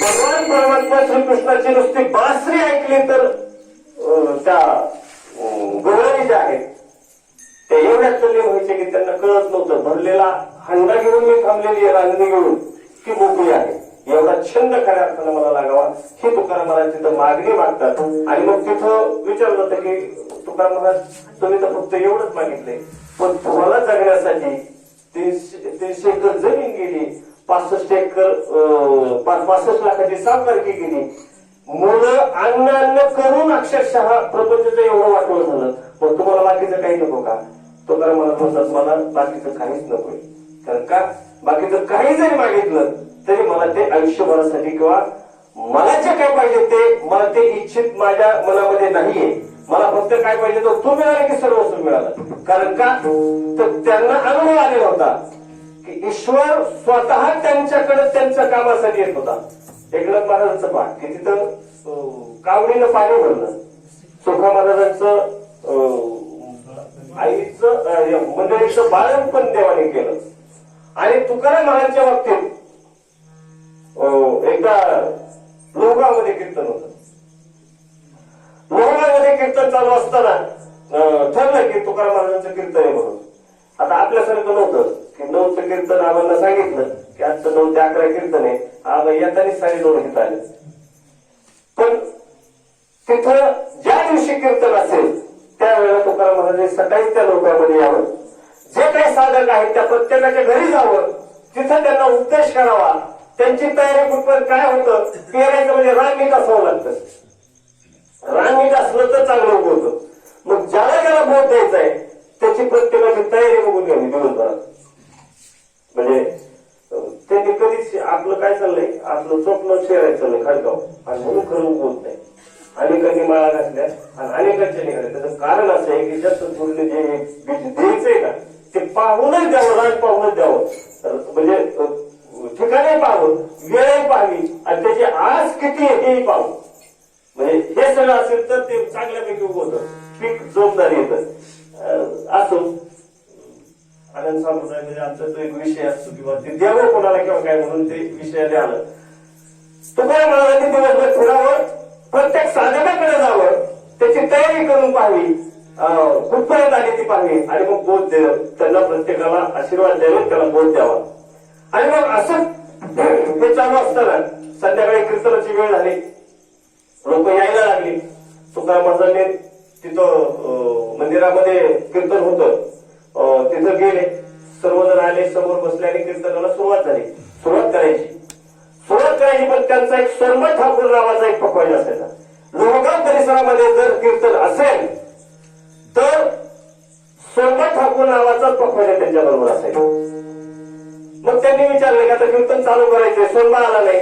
भगवान श्रीकृष्णाची नुसती बासरी ऐकली तर अं, त्या अं, ज्या आहेत एवढ्या तल्लीन व्हायचे की त्यांना कळत नव्हतं. भरलेला हंडा घेऊन मी थांबलेली आहे रांगणी घेऊन. ती मोकळी आहे. एवढा छंद खऱ्या अर्थानं मला लागावा. ही तुकाराम महाराज तिथं मागणी मागतात. आणि मग तिथं विचारलं होतं की तुकाराम महाराज तुम्ही तर फक्त एवढंच मागितलंय. पण तुम्हाला जगण्यासाठी तीनशे एकर जमीन गेली पासष्ट एकर अं, पासष्ट लाखाची सावकारकी गेली. मुलं अन्न अन्न करून अक्षरशः प्रपंचाचं एवढं वाटवं झालं. मग तुम्हाला बाकीचं काही नको का? तो करा मला म्हणतात मला बाकीचं काहीच नकोय. कारण का? बाकीचं काही जरी मागितलं तरी मला ते आयुष्यभरासाठी किंवा मला जे काय पाहिजे ते मला ते इच्छित माझ्या मनामध्ये नाहीये. मला फक्त काय पाहिजे तो मिळाला की सर्व मिळालं. कारण का? तर त्यांना अनुभव आलेला होता की ईश्वर स्वतः त्यांच्याकडे त्यांच्या कामासाठी येत होता. एकनाथ महाराजांचं पाठ की तिथं कावडीनं पाणी भरलं. सुखा महाराजांचं अं, आईचं अं, या बाळण पण देवाने केलं. आणि तुकाराम महाराजच्या बाबतीत अं, एकदा लोहगावमध्ये कीर्तन होत. लोहगावमध्ये कीर्तन चालू असताना ठरलं की तुकाराम महाराजांचं कीर्तन आहे म्हणून. आता आपल्यासारखं नव्हतं की नऊचं कीर्तन आम्हाला सांगितलं की आजचं नऊ ते अकरा कीर्तन आहे आम्हाला साडे दोन घेत आले. पण तिथं ज्या दिवशी कीर्तन असेल म्हणजे महाराजांनी सकाळीच त्या लोकांमध्ये यावं जे काही साधक आहेत त्या प्रत्येकाच्या घरी जावं तिथं त्यांना उपदेश करावा. त्यांची तयारी कुठपर्यंत काय होतं पेरायचं म्हणजे रांगीत असावं लागतं. रांगीत असलं तर चांगलं होतं मग ज्याला ज्याला बोध द्यायचा आहे त्याची प्रत्येकाची तयारी बघून घ्यावी दिवसभरात. म्हणजे त्यांनी कधीच आपलं काय चाललंय? आपलं स्वप्न शेरायचं चाललंय खडकाव आणि म्हणून खरं उगवत नाही. अनेकांनी माळा घातल्या आणि अनेकांच्या निघाल्या. त्याचं कारण असं आहे की जास्त थोडं जे बीज द्यायचंय का ते पाहूनच द्यावं राज पाहूनच द्यावं. म्हणजे ठिकाणी पाहावं वेळही पाहावी आणि त्याची आज किती आहे हेही पाहू म्हणजे हे सगळं असेल तर ते चांगल्यापैकी होतं. पीक जोमदार येतं. असो. आनंद संप्रदाय म्हणजे आमचा तो एक विषय असतो किंवा ते देव कोणाला किंवा काय म्हणून ते विषयाने आलं. तो काय म्हणाला की दिवसभर फिरावं? प्रत्येक साधनाकडे जावं त्याची तयारी करून पाहावी. कुठपर्यंत आली ती पाहावी आणि मग बोध द्यावं त्यांना प्रत्येकाला आशीर्वाद द्यावे त्याला बोध द्यावा. आणि मग असं हे चालू असताना संध्याकाळी कीर्तनाची वेळ झाली. लोक यायला लागली. तुकाराम महाराजांनी तिथं मंदिरामध्ये कीर्तन होतं. तिथं गेले. सर्वजण आले समोर बसले आणि कीर्तनाला सुरुवात झाली. सुरुवात करायची. सुरुवात करायची पण त्यांचा एक सोनमठ ठाकूर नावाचा एक पकवाज असायचा. लोहगाव परिसरामध्ये जर कीर्तन असेल तर सोनमठ ठाकूर नावाचा पकवाज त्यांच्या बरोबर असायचा. मग त्यांनी विचारले की आता कीर्तन चालू करायचंय सोनबा आला नाही.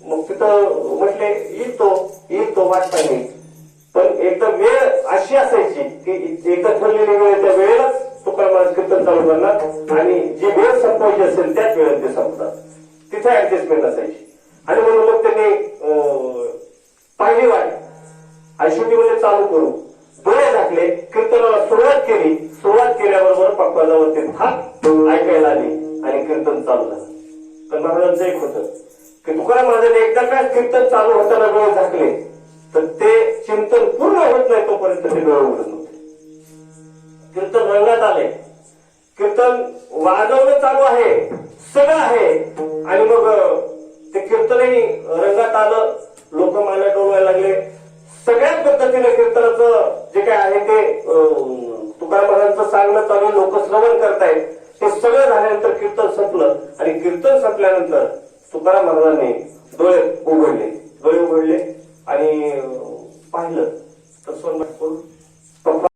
मग तिथं म्हटले येईल तो येईल तो वाट नाही. पण एकदा वेळ अशी असायची की एकदा ठरलेली वेळ त्या वेळेलाच तुकाराम कीर्तन चालू करणार आणि जी वेळ संपवायची असेल त्याच वेळेत ते संपतात. तिथे ऍडजस्टमेंट असायची. आणि म्हणून मग त्यांनी अं, पाहिली वाट आयशुटी मध्ये चालू करू डोळे झाकले कीर्तनाला सुरुवात केली. सुरुवात केल्याबरोबर पक्वाजावरती थाप ऐकायला आली आणि कीर्तन चालू झालं. तर महाराजांचं एक होतं की तुकाराम महाराजांनी एकदा काय कीर्तन चालू होताना डोळे झाकले तर ते चिंतन पूर्ण होत नाही तोपर्यंत ते डोळे उघडत नव्हते. कीर्तन रंगात आले. कीर्तन वाजवणं चालू आहे. सगळं आहे. आणि मग ते कीर्तनही रंगात आलं. लोक माला डोलवायला लागले. सगळ्याच पद्धतीने कीर्तनाचं जे काय आहे ते अं, तुकाराम महाराजांचं सांगणं चालू लोक श्रवण करतायत. ते सगळं झाल्यानंतर कीर्तन संपलं. आणि कीर्तन संपल्यानंतर तुकाराम महाराजांनी डोळे उघडले. डोळे उघडले आणि पाहिलं. तर सोनमठ